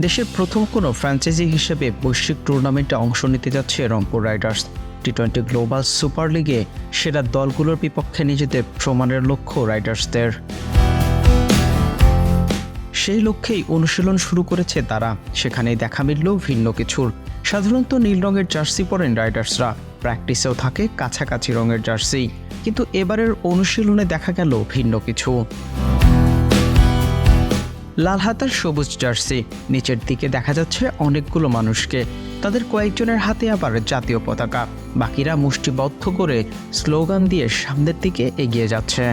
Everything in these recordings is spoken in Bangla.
দেশের প্রথম কোনো ফ্র্যাঞ্চাইজি হিসেবে বৈশ্বিক টুর্নামেন্টে অংশ নিতে যাচ্ছে Rangpur Riders. T twenty global super লিগে সেরা দলগুলোর বিপক্ষে নিজেদের প্রমাণের লক্ষ্য রাইডার্সদের। সেই লক্ষ্যেই অনুশীলন শুরু করেছে তারা। সেখানেই দেখা মিলল ভিন্ন কিছুর। সাধারণত নীল রঙের জার্সি পরেন রাইডার্সরা। প্র্যাকটিসেও থাকে কাছাকাছি রঙের জার্সি। কিন্তু এবারের অনুশীলনে দেখা গেল ভিন্ন কিছু। লাল হাতার সবুজ জার্সি। নিচের দিকে দেখা যাচ্ছে অনেকগুলো মানুষকে। তাদের কয়েকজনের হাতে আবার জাতীয় পতাকা। বাকিরা মুষ্টিবদ্ধ করে স্লোগান দিয়ে সামনের দিকে এগিয়ে যাচ্ছে।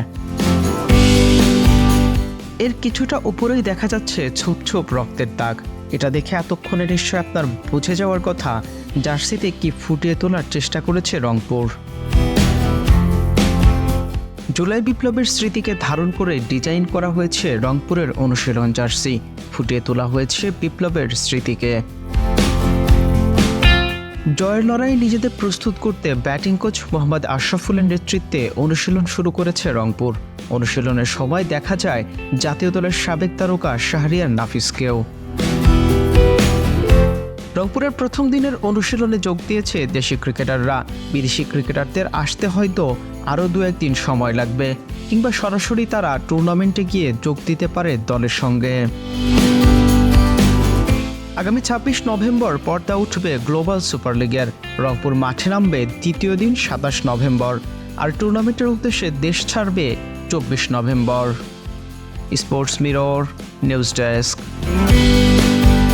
এর কিছুটা উপরেই দেখা যাচ্ছে ছোপ ছোপ রক্তের দাগ। এটা দেখে এতক্ষণে নিশ্চয় আপনার বুঝে যাওয়ার কথা, জার্সিতে কি ফুটিয়ে তোলার চেষ্টা করেছে রংপুর। জুলাই বিপ্লবের স্মৃতিকে ধারণ করে ডিজাইন করা হয়েছে রংপুরের অনুশীলন জার্সি। ফুটিয়ে তোলা হয়েছে বিপ্লবের স্মৃতিকে। জয়ের লড়াই নিজেদের প্রস্তুত করতে ব্যাটিং কোচ মোহাম্মদ আশরাফুলের নেতৃত্বে অনুশীলন শুরু করেছে রংপুর। অনুশীলনের সময় দেখা যায় জাতীয় দলের সাবেক তারকা শাহরিয়ার নাফিসকেও। রংপুরের প্রথম দিনের অনুশীলনে যোগ দিয়েছে দেশি ক্রিকেটাররা। বিদেশি ক্রিকেটারদের আসতে হয়তো আরও দু একদিন সময় লাগবে, কিংবা সরাসরি তারা টুর্নামেন্টে গিয়ে যোগ দিতে পারে দলের সঙ্গে। আগামী ছাব্বিশ নভেম্বর পর্দা উঠবে গ্লোবাল সুপার লিগের। রংপুর মাঠে নামবে দ্বিতীয় দিন সাতাশ নভেম্বর, আর টুর্নামেন্টের উদ্দেশ্যে দেশ ছাড়বে চব্বিশ November. Sports Mirror, news desk.